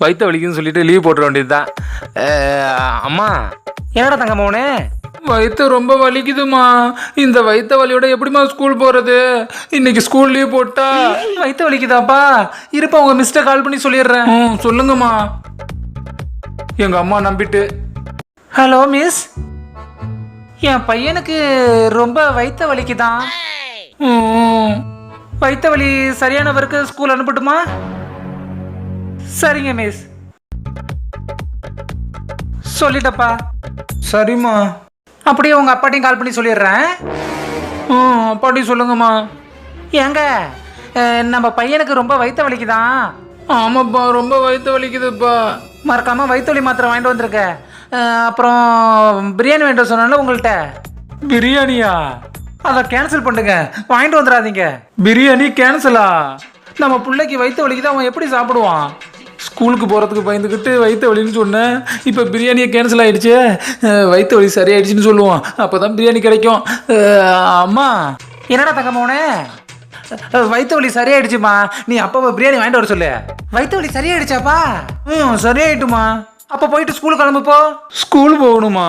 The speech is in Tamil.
வயிற்று வலிக்குன்னு சொல்லிட்டு லீவ் போட்டுற வேண்டியதுதான். அம்மா. என்னடா தங்க மோனே வயிற்று ரொம்ப வலிக்குதுமா இந்த வயிற்று வலியோட எப்படிம்மா ஸ்கூல் போகிறது இன்னைக்கு ஸ்கூல் லீவ் போட்டா வயிற்று வலிக்குதாப்பா? இருப்பா உங்க மிஸ்டர் கால் பண்ணி சொல்லிடுறேன். ம் சொல்லுங்கம்மா. எங்க அம்மா நம்பிட்டு ஹலோ மிஸ் என் பையனுக்கு ரொம்ப வயிற்று வலிக்குதான். வயிற்று வலி சரியானவருக்கு ஸ்கூல் அனுப்பட்டுமா? சரிங்க மிஸ் சொல்லிட்டப்பா. சரிம்மா. அப்படியே உங்க அப்பாட்டையும் கால் பண்ணி சொல்லிடுறேன். ம் அப்பாட்டி சொல்லுங்கம்மா. ஏங்க நம்ம பையனுக்கு ரொம்ப வயிற்று வலிக்குதான் ஆமாப்பா ரொம்ப வயிற்று வலிக்குதுப்பா. மறக்காம வயிற்று வலி மாத்திரை வாங்கிட்டு வந்திருக்க. அப்புறம் பிரியாணி வாங்கிட்டு சொன்னால உங்கள்கிட்ட பிரியாணியா? அதை கேன்சல் பண்ணுங்க. வாங்கிட்டு வந்துடாதீங்க. பிரியாணி கேன்சலா நம்ம பிள்ளைக்கு வயிற்று வலிக்குது? அவன் எப்படி சாப்பிடுவான்? ஸ்கூலுக்கு போகிறதுக்கு பயந்துக்கிட்டு வயிற்று வலின்னு சொன்னேன். இப்போ பிரியாணியை கேன்சல் ஆயிடுச்சு. அஹ், வயிற்று வலி சரியாயிடுச்சுன்னு சொல்லுவான். அப்போ தான் பிரியாணி கிடைக்கும். அம்மா. என்னடா தங்கமோனே வயிற்று வலி சரியாயிடுச்சுமா. நீ அப்பாவை பிரியாணி வாங்கிட்டு வர சொல்லு. வயிற்று வலி சரியாயிடுச்சாப்பா? ம் சரியாயிட்டுமா. அப்போ போயிட்டு ஸ்கூலுக்கு கிளம்பு போ. ஸ்கூல் போகணுமா?